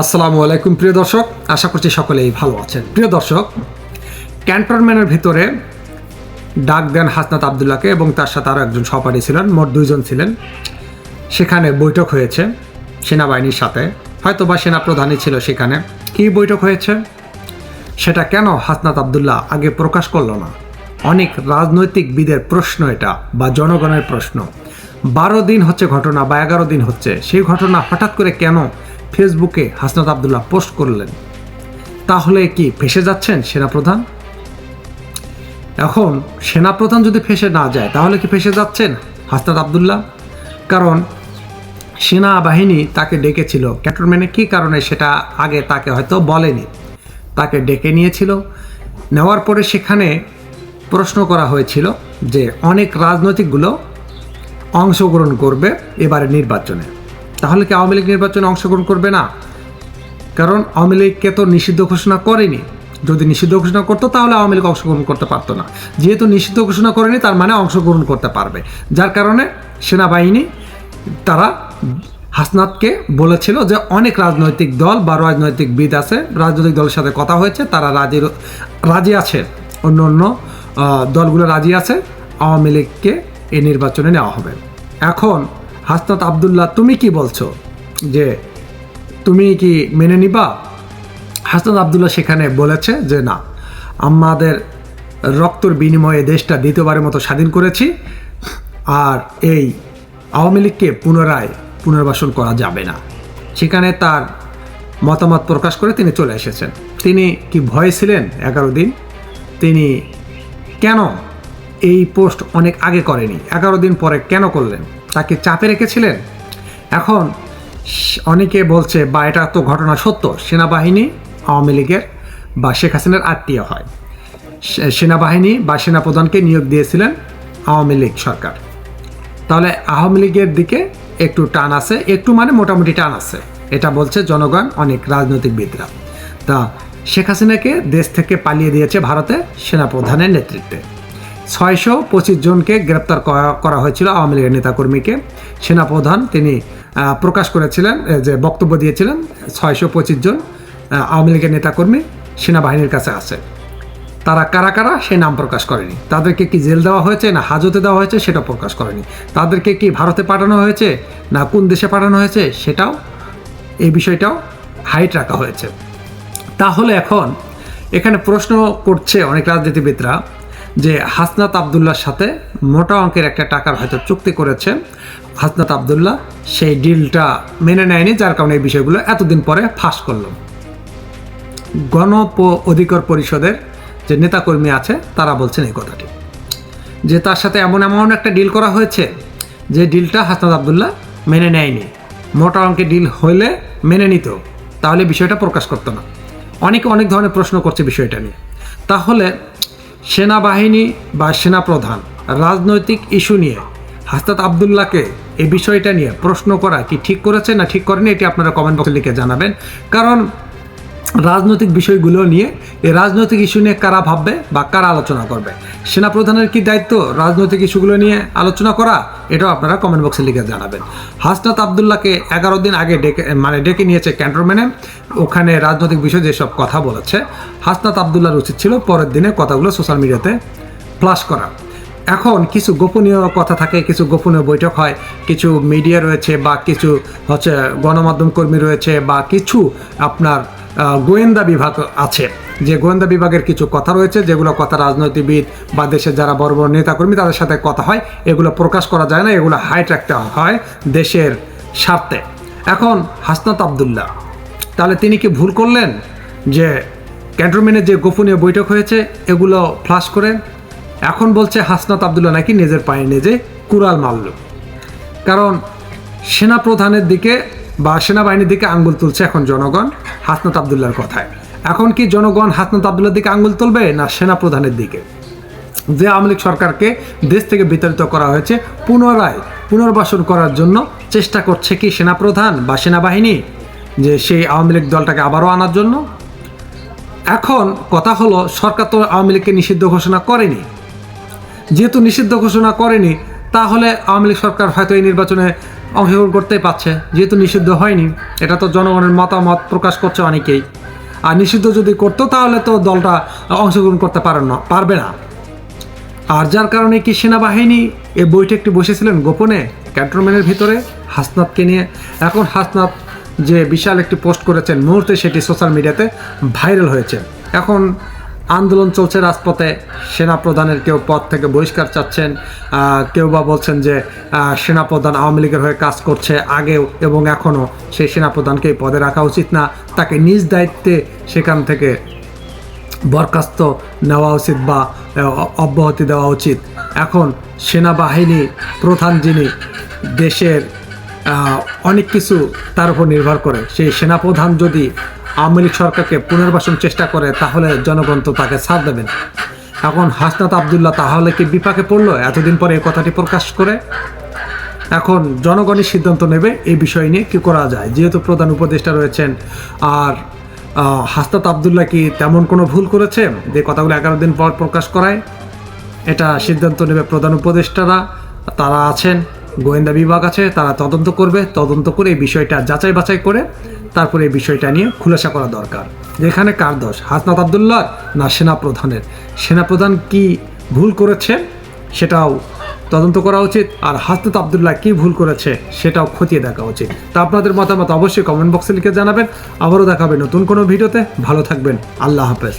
আসসালামু আলাইকুম, প্রিয় দর্শক। আশা করছি সকলেই ভালো আছেন। প্রিয় দর্শক ক্যান্টনম্যানের ভিতরে ডাক দেন হাসনাত আবদুল্লাহকে এবং তার সাথে আরও একজন সহপাঠী ছিলেন, মোট দুইজন ছিলেন। সেখানে বৈঠক হয়েছে সেনাবাহিনীর সাথে। হয়তো বা সেনাপ্রধানই ছিল সেখানে। কি বৈঠক হয়েছে? সেটা কেন হাসনাত আবদুল্লাহ আগে প্রকাশ করল না? অনেক রাজনৈতিকবিদের প্রশ্ন এটা, বা জনগণের প্রশ্ন। বারো দিন হচ্ছে ঘটনা, বা এগারো দিন হচ্ছে। সেই ঘটনা হঠাৎ করে কেন ফেসবুকে হাসনাত আবদুল্লাহ পোস্ট করলেন। তাহলে কি ফেসে যাচ্ছেন সেনাপ্রধান? এখন সেনাপ্রধান যদি ফেসে না যায়, তাহলে কি ফেসে যাচ্ছেন হাসনাত আবদুল্লাহ? কারণ সেনাবাহিনী তাকে ডেকেছিল। ক্যান্টনমেন্টে কী কারণে সেটা আগে তাকে হয়তো বলেনি। তাকে ডেকে নিয়েছিল। নেওয়ার পরে সেখানে প্রশ্ন করা হয়েছিল যে অনেক রাজনৈতিকগুলো অংশগ্রহণ করবে এবারে নির্বাচনে। তাহলে কি আওয়ামী লীগ নির্বাচনে অংশগ্রহণ করবে না? কারণ আওয়ামী লীগকে তো নিষিদ্ধ ঘোষণা করেনি। যদি নিষিদ্ধ ঘোষণা করতো, তাহলে আওয়ামী লীগ অংশগ্রহণ করতে পারতো না। যেহেতু নিষিদ্ধ ঘোষণা করেনি, তার মানে অংশগ্রহণ করতে পারবে। যার কারণে সেনাবাহিনী, তারা হাসনাতকে বলেছিল যে অনেক রাজনৈতিক দল বা রাজনৈতিক বিদ আছে, রাজনৈতিক দলের সাথে কথা হয়েছে, তারা রাজি রাজি আছে। অন্য অন্য দলগুলো রাজি আছে, আওয়ামী লীগকে এই নির্বাচনে নেওয়া হবে। এখন হাসনাত আবদুল্লাহ, তুমি কি বলছো? যে তুমি কি মেনে নিবা? হাসনাত আবদুল্লাহ সেখানে বলেছে যে, না, আমাদের রক্তর বিনিময়ে দেশটা দ্বিতীয়বারের মতো স্বাধীন করেছি আর এই আওয়ামী লীগকে পুনরায় পুনর্বাসন করা যাবে না। সেখানে তার মতামত প্রকাশ করে তিনি চলে এসেছেন। তিনি কি ভয়ে ছিলেন এগারো দিন? তিনি কেন এই পোস্ট অনেক আগে করেনি? এগারো দিন পরে কেন করলেন? তাকে চাপে রেখেছিলেন? এখন অনেকে বলছে, বা এটা তো ঘটনা সত্য, সেনাবাহিনী আওয়ামী লীগের বা শেখ হাসিনার আত্মীয় হয়। সেনাবাহিনী বা সেনাপ্রধানকে নিয়োগ দিয়েছিলেন আওয়ামী লীগ সরকার। তাহলে আওয়ামী লীগের দিকে একটু টান আছে, একটু মানে মোটামুটি টান আছে। এটা বলছে জনগণ, অনেক রাজনৈতিকবিদরা। তা শেখ হাসিনাকে দেশ থেকে পালিয়ে দিয়েছে ভারতে সেনাপ্রধানের নেতৃত্বে। ছয়শো পঁচিশ জনকে গ্রেপ্তার করা- হয়েছিল আওয়ামী লীগের নেতাকর্মীকে। সেনাপ্রধান তিনি প্রকাশ করেছিলেন যে বক্তব্য দিয়েছিলেন, ছয়শো পঁচিশ জন আওয়ামী লীগের নেতাকর্মী সেনাবাহিনীর কাছে আছে। তারা কারা কারা সে নাম প্রকাশ করেনি। তাদেরকে কি জেল দেওয়া হয়েছে না হাজতে দেওয়া হয়েছে সেটা প্রকাশ করেনি। তাদেরকে কি ভারতে পাঠানো হয়েছে না কোন দেশে পাঠানো হয়েছে সেটাও, এই বিষয়টাও হাইট রাখা হয়েছে। তাহলে এখন এখানে প্রশ্ন করছে অনেক রাজনীতিবিদরা যে হাসনাত আবদুল্লার সাথে মোটা অঙ্কের একটা টাকার হয়তো চুক্তি করেছে। হাসনাত আবদুল্লাহ সেই ডিলটা মেনে নেয়নি, যার কারণে এই বিষয়গুলো এতদিন পরে ফাঁস করল। গণ অধিকার পরিষদের যে নেতাকর্মী আছে, তারা বলছেন এই কথাটি। যে তার সাথে এমন এমন একটা ডিল করা হয়েছে, যে ডিলটা হাসনাত আবদুল্লাহ মেনে নেয়নি। মোটা অঙ্কের ডিল হইলে মেনে নিত, তাহলে বিষয়টা প্রকাশ করতো না। অনেকে অনেক ধরনের প্রশ্ন করছে বিষয়টা নিয়ে। তাহলে সেনাবাহিনী বা সেনাপ্রধান রাজনৈতিক ইস্যু নিয়ে। হাস্তাত আবদুল্লাহকে এই বিষয়টা নিয়ে প্রশ্ন করা কি ঠিক করেছে না ঠিক করেনি, এটি আপনারা কমেন্ট বক্সে লিখে জানাবেন। কারণ রাজনৈতিক বিষয়গুলো নিয়ে এই রাজনৈতিক ইস্যু নিয়ে কারা ভাববে বা কারা আলোচনা করবে? সেনাপ্রধানের কি দায়িত্ব রাজনৈতিক ইস্যুগুলো নিয়ে আলোচনা করা? এটাও আপনারা কমেন্ট বক্সে লিখে জানাবেন। হাসনাত আবদুল্লাহকে এগারো দিন আগে ডেকে মানে ডেকে নিয়েছে ক্যান্টনমেন্টে। ওখানে রাজনৈতিক বিষয়ে যেসব কথা বলেছে, হাসনাত আবদুল্লাহর উচিত ছিল পরের দিনে কথাগুলো সোশ্যাল মিডিয়াতে ফ্লাশ করা। এখন কিছু গোপনীয় কথা থাকে, কিছু গোপনীয় বৈঠক হয়, কিছু মিডিয়া রয়েছে বা কিছু হচ্ছে গণমাধ্যম কর্মী রয়েছে বা কিছু আপনার গোয়েন্দা বিভাগ আছে। যে গোয়েন্দা বিভাগের কিছু কথা রয়েছে, যেগুলো কথা রাজনৈতিকবিদ বা দেশের যারা বড় বড় নেতাকর্মী, তাদের সাথে কথা হয়। এগুলো প্রকাশ করা যায় না, এগুলো হাইট রাখতে হয় দেশের স্বার্থে। এখন হাসনাত আবদুল্লাহ, তাহলে তিনি কি ভুল করলেন? যে ক্যান্টনমেন্টের যে গোপনীয় বৈঠক হয়েছে, এগুলো ফ্লাশ করে এখন বলছে হাসনাত আবদুল্লাহ নাকি নিজের পায়ে নিজে কুড়াল মারল। কারণ সেনাপ্রধানের দিকে বা সেনাবাহিনীর দিকে আঙ্গুল তুলছে এখন জনগণ, হাসনাত আবদুল্লাহর কথায়। এখন কি জনগণ হাসনাত আবদুল্লার দিকে আঙ্গুল তুলবে না সেনাপ্রধানের দিকে? যে আওয়ামী লীগ সরকারকে দেশ থেকে বিতাড়িত করা হয়েছে, পুনরায় পুনর্বাসন করার জন্য চেষ্টা করছে কি সেনাপ্রধান বা সেনাবাহিনী? যে সেই আওয়ামী লীগ দলটাকে আবারও আনার জন্য? এখন কথা হলো, সরকার তো আওয়ামী লীগকে নিষিদ্ধ ঘোষণা করেনি। যেহেতু নিষিদ্ধ ঘোষণা করেনি, তাহলে আওয়ামী লীগ সরকার হয়তো এই নির্বাচনে অংশগ্রহণ করতেই পারছে, যেহেতু নিষিদ্ধ হয়নি। এটা তো জনগণের মতামত প্রকাশ করছে অনেকেই। আর নিষিদ্ধ যদি করতো, তাহলে তো দলটা অংশগ্রহণ করতে পারেন না, পারবে না। আর যার কারণে কি সেনাবাহিনী এই বৈঠকটি বসেছিলেন গোপনে? ক্যান্টনমেন্টের ভিতরে? হাসনাতকে নিয়ে। এখন হাসনাত যে বিশাল একটি পোস্ট করেছেন মুহূর্তে সেটি সোশ্যাল মিডিয়াতে ভাইরাল হয়েছে। এখন আন্দোলন চলছে রাজপথে সেনাপ্রধানের কেউ পদ থেকে বহিষ্কার চাচ্ছেন কেউ বা বলছেন যে আহ, সেনাপ্রধান আওয়ামী লীগের হয়ে কাজ করছে আগেও এবং এখনও। সেই সেনাপ্রধানকে এই পদে রাখা উচিত না। তাকে নিজ দায়িত্বে সেখান থেকে বরখাস্ত নেওয়া উচিত বা অব্যাহতি দেওয়া উচিত। এখন সেনাবাহিনী প্রধান যিনি দেশের অনেক কিছু তার উপর নির্ভর করে। সেই সেনাপ্রধান যদি আওয়ামী লীগ সরকারকে পুনর্বাসন চেষ্টা করে, তাহলে জনগণ তো তাকে ছাড় দেবেন। এখন হাসনাত আবদুল্লাহ তাহলে কি বিপাকে পড়ল? এতদিন পরে এই কথাটি প্রকাশ করে এখন জনগণই সিদ্ধান্ত নেবে এই বিষয় নিয়ে কী করা যায়। যেহেতু প্রধান উপদেষ্টা রয়েছেন, আর হাসনাত আবদুল্লাহ কি তেমন কোনো ভুল করেছে? যে কথাগুলো এগারো দিন পর প্রকাশ করায়, এটা সিদ্ধান্ত নেবে প্রধান উপদেষ্টারা। তারা আছেন, গোয়েন্দা বিভাগ আছে, তারা তদন্ত করবে। তদন্ত করে এই বিষয়টা যাচাই বাছাই করে তারপরে এই বিষয়টা নিয়ে খুলাসা করা দরকার। যেখানে কার দোষ? হাসনাত আবদুল্লাহ না সেনাপ্রধানের? সেনাপ্রধান কি ভুল করেছে? সেটাও তদন্ত করা উচিত। আর হাসনাত আবদুল্লাহ কি ভুল করেছে? সেটাও খতিয়ে দেখা উচিত। তা আপনাদের মতামত অবশ্যই কমেন্ট বক্সে লিখে জানাবেন। আবারও দেখাবে নতুন কোনো ভিডিওতে। ভালো থাকবেন। আল্লাহ হাফেজ।